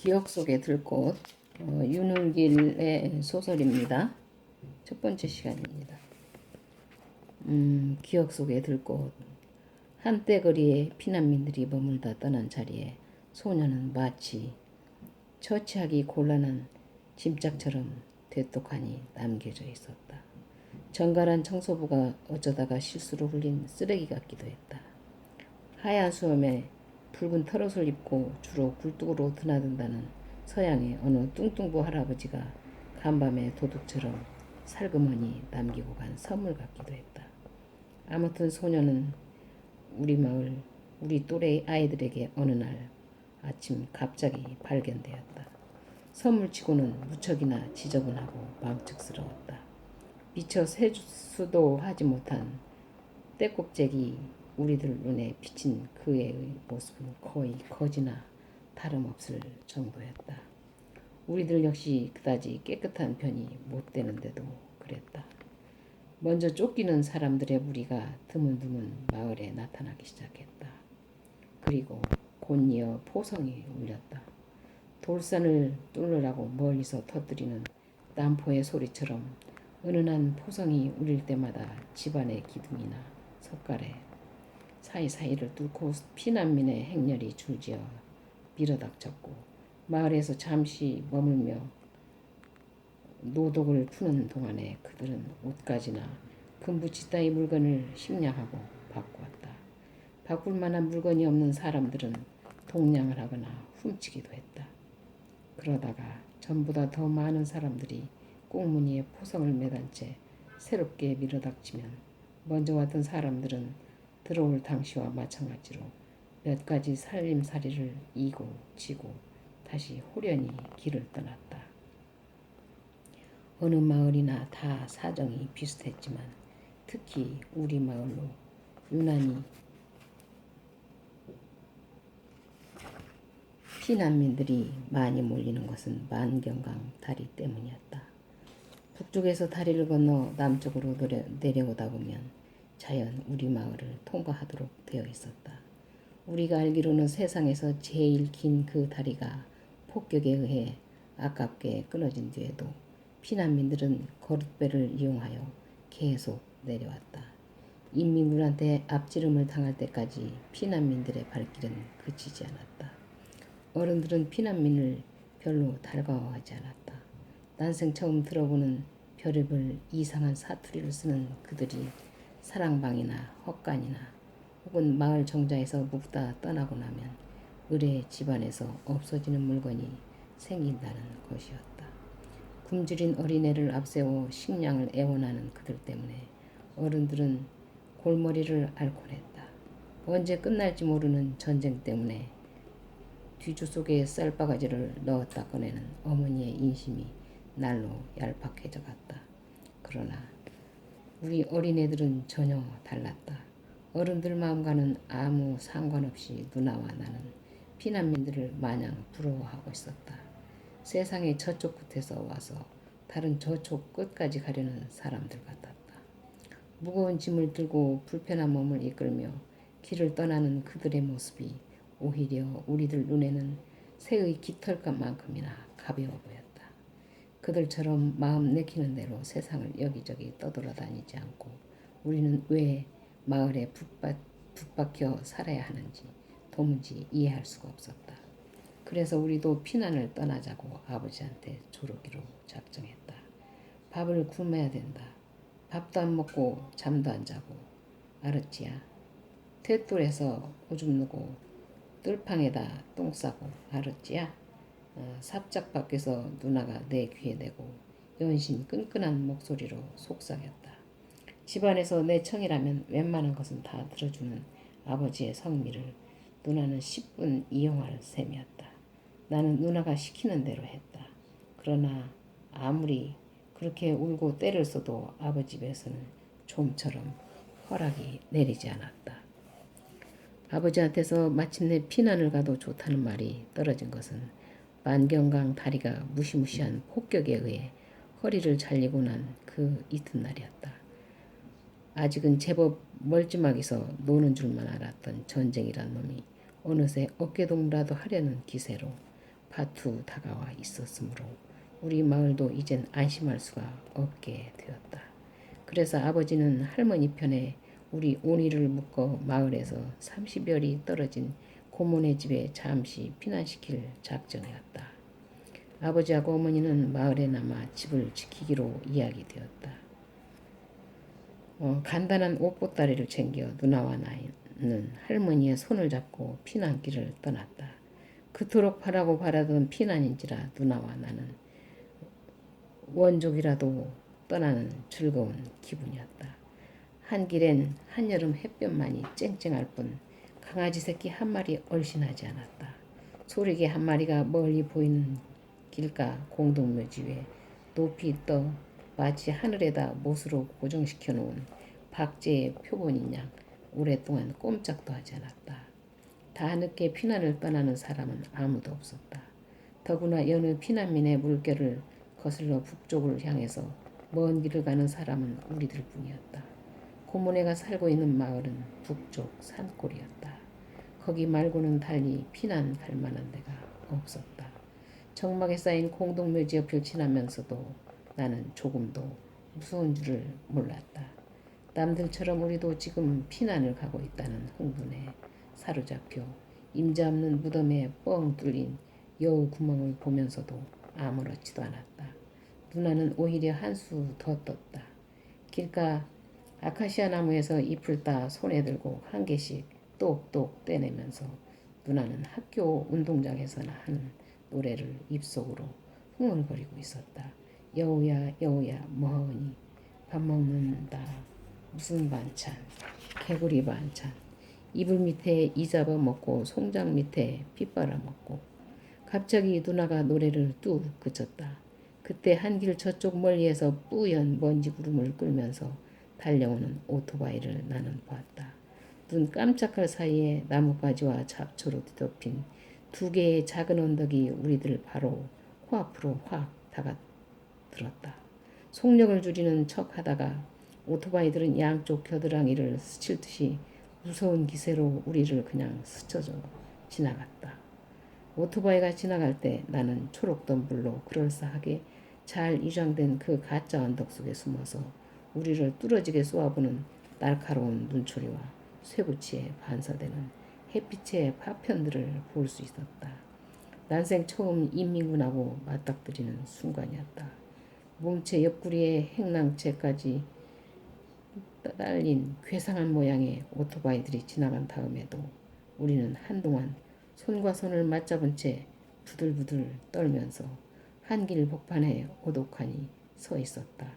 기억 속에 들꽃 어, 윤은길의 소설입니다. 첫 번째 시간입니다. 음, 기억 속에 들꽃 한때 거리에 피난민들이 머물다 떠난 자리에 소녀는 마치 처치하기 곤란한 짐짝처럼 되똑하니 남겨져 있었다. 정갈한 청소부가 어쩌다가 실수로 흘린 쓰레기 같기도 했다. 하얀 수염에 붉은 털옷을 입고 주로 굴뚝으로 드나든다는 서양의 어느 뚱뚱부 할아버지가 간밤에 도둑처럼 살그머니 남기고 간 선물 같기도 했다. 아무튼 소녀는 우리 마을 우리 또래 아이들에게 어느 날 아침 갑자기 발견되었다. 선물치고는 무척이나 지저분하고 망측스러웠다. 미처 세수도 하지 못한 떼꼽쟁이 우리들 눈에 비친 그의 모습은 거의 거지나 다름없을 정도였다. 우리들 역시 그다지 깨끗한 편이 못 되는데도 그랬다. 먼저 쫓기는 사람들의 무리가 드문드문 마을에 나타나기 시작했다. 그리고 곧이어 포성이 울렸다. 돌산을 뚫으라고 멀리서 터뜨리는 남포의 소리처럼 은은한 포성이 울릴 때마다 집안의 기둥이나 석가래 사이사이를 뚫고 피난민의 행렬이 줄지어 밀어닥쳤고 마을에서 잠시 머물며 노독을 푸는 동안에 그들은 옷가지나 금부치 따위 물건을 식량하고 바꾸었다. 바꿀 만한 물건이 없는 사람들은 동냥을 하거나 훔치기도 했다. 그러다가 전보다 더 많은 사람들이 꽁무니에 포성을 매단 채 새롭게 밀어닥치면 먼저 왔던 사람들은 들어올 당시와 마찬가지로 몇 가지 살림살이를 이고 지고 다시 호련히 길을 떠났다. 어느 마을이나 다 사정이 비슷했지만 특히 우리 마을로 유난히 피난민들이 많이 몰리는 것은 만경강 다리 때문이었다. 북쪽에서 다리를 건너 남쪽으로 내려, 내려오다 보면 자연 우리 마을을 통과하도록 되어 있었다. 우리가 알기로는 세상에서 제일 긴 그 다리가 폭격에 의해 아깝게 끊어진 뒤에도 피난민들은 거룻배를 이용하여 계속 내려왔다. 인민군한테 앞지름을 당할 때까지 피난민들의 발길은 그치지 않았다. 어른들은 피난민을 별로 달가워하지 않았다. 난생 처음 들어보는 별의별 이상한 사투리를 쓰는 그들이 사랑방이나 헛간이나 혹은 마을 정자에서 묵다 떠나고 나면 의뢰 집안에서 없어지는 물건이 생긴다는 것이었다. 굶주린 어린애를 앞세워 식량을 애원하는 그들 때문에 어른들은 골머리를 앓곤 했다. 언제 끝날지 모르는 전쟁 때문에 뒤주 속에 쌀바가지를 넣었다 꺼내는 어머니의 인심이 날로 얄팍해져 갔다. 그러나 우리 어린애들은 전혀 달랐다. 어른들 마음과는 아무 상관없이 누나와 나는 피난민들을 마냥 부러워하고 있었다. 세상의 저쪽 끝에서 와서 다른 저쪽 끝까지 가려는 사람들 같았다. 무거운 짐을 들고 불편한 몸을 이끌며 길을 떠나는 그들의 모습이 오히려 우리들 눈에는 새의 깃털감만큼이나 가벼워 보였다. 그들처럼 마음 내키는 대로 세상을 여기저기 떠돌아다니지 않고 우리는 왜 마을에 붙박, 붙박혀 살아야 하는지 도무지 이해할 수가 없었다. 그래서 우리도 피난을 떠나자고 아버지한테 조르기로 작정했다. 밥을 굶어야 된다. 밥도 안 먹고 잠도 안 자고 알았지야. 퇴돌에서 오줌 누고 뜰팡에다 똥 싸고 알았지야. 어, 삽작 밖에서 누나가 내 귀에 대고 연신 끈끈한 목소리로 속삭였다. 집안에서 내 청이라면 웬만한 것은 다 들어주는 아버지의 성미를 누나는 10분 이용할 셈이었다. 나는 누나가 시키는 대로 했다. 그러나 아무리 그렇게 울고 때를 써도 아버지 집에서는 좀처럼 허락이 내리지 않았다. 아버지한테서 마침내 피난을 가도 좋다는 말이 떨어진 것은 만경강 다리가 무시무시한 폭격에 의해 허리를 잘리고 난 그 이튿날이었다. 아직은 제법 멀찌막이서 노는 줄만 알았던 전쟁이란 놈이 어느새 어깨동무라도 하려는 기세로 파투 다가와 있었으므로 우리 마을도 이젠 안심할 수가 없게 되었다. 그래서 아버지는 할머니 편에 우리 온이를 묶어 마을에서 30여리 떨어진 고모네 집에 잠시 피난시킬 작정이었다. 아버지하고 어머니는 마을에 남아 집을 지키기로 이야기되었다. 어, 간단한 옷보따리를 챙겨 누나와 나는 할머니의 손을 잡고 피난길을 떠났다. 그토록 바라고 바라던 피난인지라 누나와 나는 원족이라도 떠나는 즐거운 기분이었다. 한 길엔 한여름 햇볕만이 쨍쨍할 뿐 강아지 새끼 한 마리 얼씬하지 않았다. 소리개 한 마리가 멀리 보이는 길가 공동묘지 위에 높이 떠 마치 하늘에다 못으로 고정시켜 놓은 박제의 표본인 양 오랫동안 꼼짝도 하지 않았다. 다 늦게 피난을 떠나는 사람은 아무도 없었다. 더구나 여느 피난민의 물결을 거슬러 북쪽을 향해서 먼 길을 가는 사람은 우리들 뿐이었다. 고모네가 살고 있는 마을은 북쪽 산골이었다. 거기 말고는 달리 피난 갈 만한 데가 없었다. 정막에 쌓인 공동묘지 옆을 지나면서도 나는 조금도 무서운 줄을 몰랐다. 남들처럼 우리도 지금 피난을 가고 있다는 흥분에 사로잡혀 임자 없는 무덤에 뻥 뚫린 여우 구멍을 보면서도 아무렇지도 않았다. 누나는 오히려 한수 더 떴다. 길가 아카시아 나무에서 잎을 따 손에 들고 한 개씩 똑똑 떼내면서 누나는 학교 운동장에서나 하는 노래를 입속으로 흥얼거리고 있었다. 여우야 여우야 뭐하니? 밥 먹는다. 무슨 반찬? 개구리 반찬. 이불 밑에 이 잡아 먹고 송장 밑에 피 빨아 먹고. 갑자기 누나가 노래를 뚝 그쳤다. 그때 한길 저쪽 멀리에서 뿌연 먼지 구름을 끌면서 달려오는 오토바이를 나는 보았다. 눈 깜짝할 사이에 나뭇가지와 잡초로 뒤덮인 두 개의 작은 언덕이 우리들 바로 코앞으로 확 다가들었다. 속력을 줄이는 척 하다가 오토바이들은 양쪽 겨드랑이를 스칠 듯이 무서운 기세로 우리를 그냥 스쳐져 지나갔다. 오토바이가 지나갈 때 나는 초록 덤불로 그럴싸하게 잘 이장된 그 가짜 언덕 속에 숨어서 우리를 뚫어지게 쏘아보는 날카로운 눈초리와 쇠붙이에 반사되는 햇빛의 파편들을 볼 수 있었다. 난생 처음 인민군하고 맞닥뜨리는 순간이었다. 몸체 옆구리에 행랑채까지 딸린 괴상한 모양의 오토바이들이 지나간 다음에도 우리는 한동안 손과 손을 맞잡은 채 부들부들 떨면서 한길 복판에 오독하니 서 있었다.